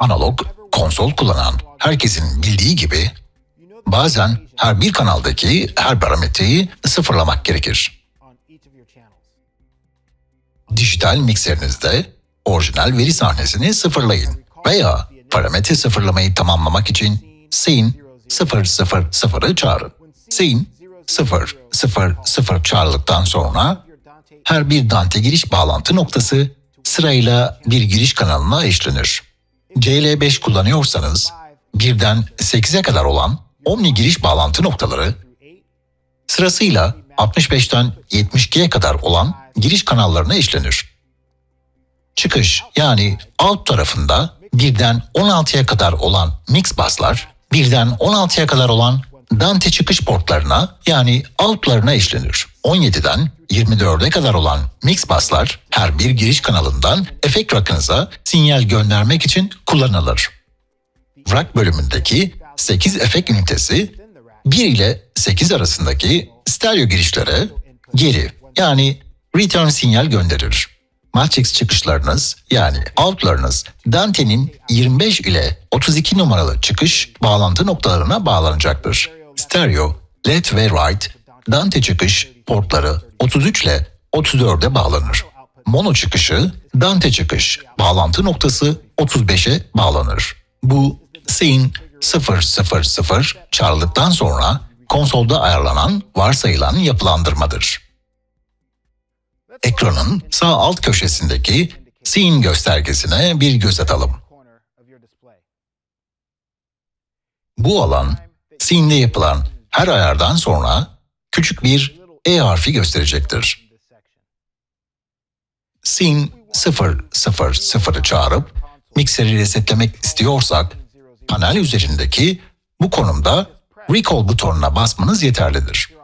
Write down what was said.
Analog konsol kullanan herkesin bildiği gibi bazen her bir kanaldaki her parametreyi sıfırlamak gerekir. Dijital mikserinizde orijinal veri sahnesini sıfırlayın veya parametre sıfırlamayı tamamlamak için scene 000'ı çağırın. Scene 000 çağrıldıktan sonra her bir Dante giriş bağlantı noktası sırayla bir giriş kanalına eşlenir. CL5 kullanıyorsanız birden 8'e kadar olan Omni giriş bağlantı noktaları sırasıyla 65'ten 72'ye kadar olan giriş kanallarına eşlenir. Çıkış yani out tarafında birden 16'ya kadar olan mix buslar birden 16'ya kadar olan Dante çıkış portlarına yani outlarına eşlenir. 17'den 24'e kadar olan mix buslar her bir giriş kanalından efekt rackınıza sinyal göndermek için kullanılır. Rack bölümündeki 8 efekt ünitesi 1 ile 8 arasındaki stereo girişlere geri yani return sinyal gönderir. Matrix çıkışlarınız yani outlarınız Dante'nin 25 ile 32 numaralı çıkış bağlantı noktalarına bağlanacaktır. Stereo, left ve right, Dante çıkış portları 33 ile 34'e bağlanır. Mono çıkışı, Dante çıkış bağlantı noktası 35'e bağlanır. Bu scene 000 çağrıldıktan sonra konsolda ayarlanan varsayılan yapılandırmadır. Ekranın sağ alt köşesindeki scene göstergesine bir göz atalım. Bu alan scene'de yapılan her ayardan sonra küçük bir E harfi gösterecektir. Scene 000'ı çağırıp mikseri resetlemek istiyorsak panel üzerindeki bu konumda recall butonuna basmanız yeterlidir.